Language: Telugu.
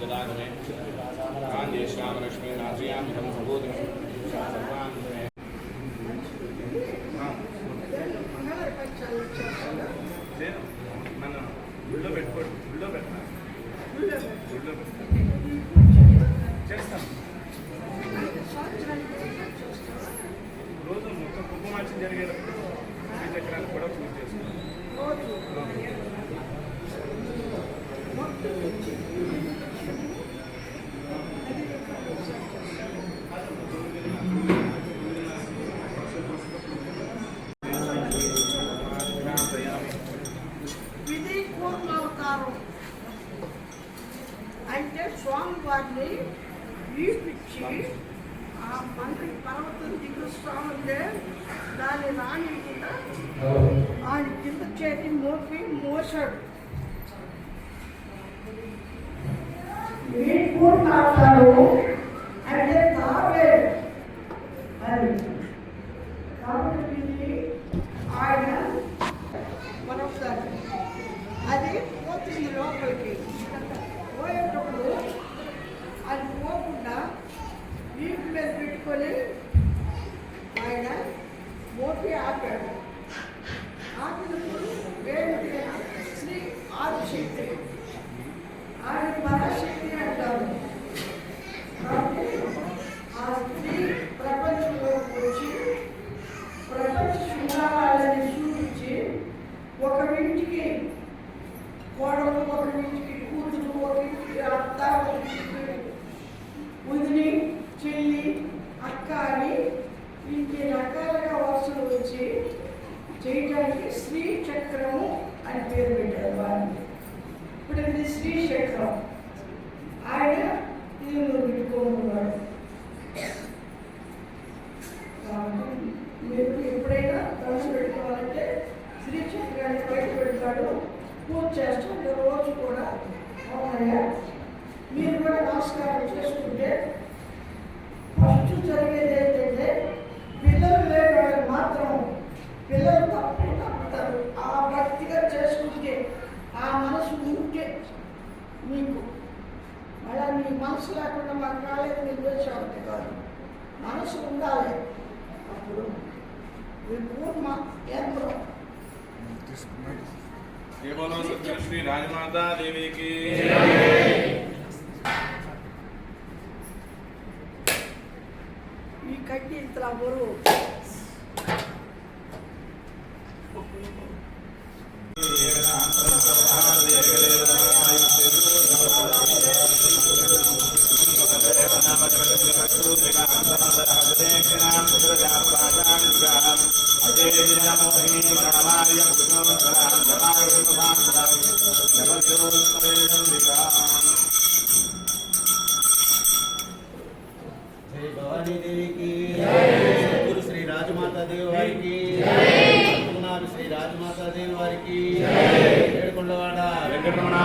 ददातमे कान्ये श्यामलक्ष्मी नाशयामिहं सबोधिं सर्वान् मे నేను మన గుళ్ళో పెట్టుకోండి గుళ్ళో పెట్టినా గుళ్ళో పెట్టినా చేస్తాను రోజు మొత్తం కుంకుమార్చన జరిగేటప్పుడు శ్రీచక్రాన్ని కూడా పూజ చేస్తాను ఇది అంటే స్వామి వారిని వీపిచ్చి ఆ మంత్రి పర్వతం దిగుస్తా ఉంటే దాని రాణి కూడా ఆయన కింద చేతి మోపి మోసాడు ఈ కూర్మావతారం అంటే తావే. అది కాబట్టి ఆయన మరొకసారి. అది పోతుంది లోపలికి. పోయేటప్పుడు అది పోకుండా నీటి మీద పెట్టుకొని ఆయన మోపి ఆపాడు. ఆపినప్పుడు వేడి శ్రీ ఆదిశక్తి. ఆయన పరాశక్తి అంటారు. ఆ స్త్రీ ప్రపంచంలోకి వచ్చి ప్రపంచ శృంగారాలని చూపించి ఒక ఇంటికి కోడలు ఒక పూజ చేస్తాడు రోజు కూడా అవునయ్యా. మీరు కూడా నమస్కారం చేసుకుంటే ఫస్ట్ జరిగేది ఏంటంటే పిల్లలు లేని మాత్రం పిల్లలు తప్పు తప్పుతారు. ఆ భక్తిగా చేసుకుంటే ఆ మనసు ఉంటే మీకు మళ్ళీ మీ మనసు లేకుండా మాకు రాలేదు మీరు చేసేవాళ్ళకి కాదు. మనసు ఉండాలి అప్పుడు. మీ పూర్ణ యంత్రం जय राजमाता देवी की ಈ ಕಟ್ಟಿ ಇತ್ತಲ್ಲ ಅವರು Thank you. సద్గురు శ్రీ రాజమాతా దేవి వారికి శ్రీ రాజమాతా దేవి వారికి ఏడుకొండవాడ వెంకటరమణ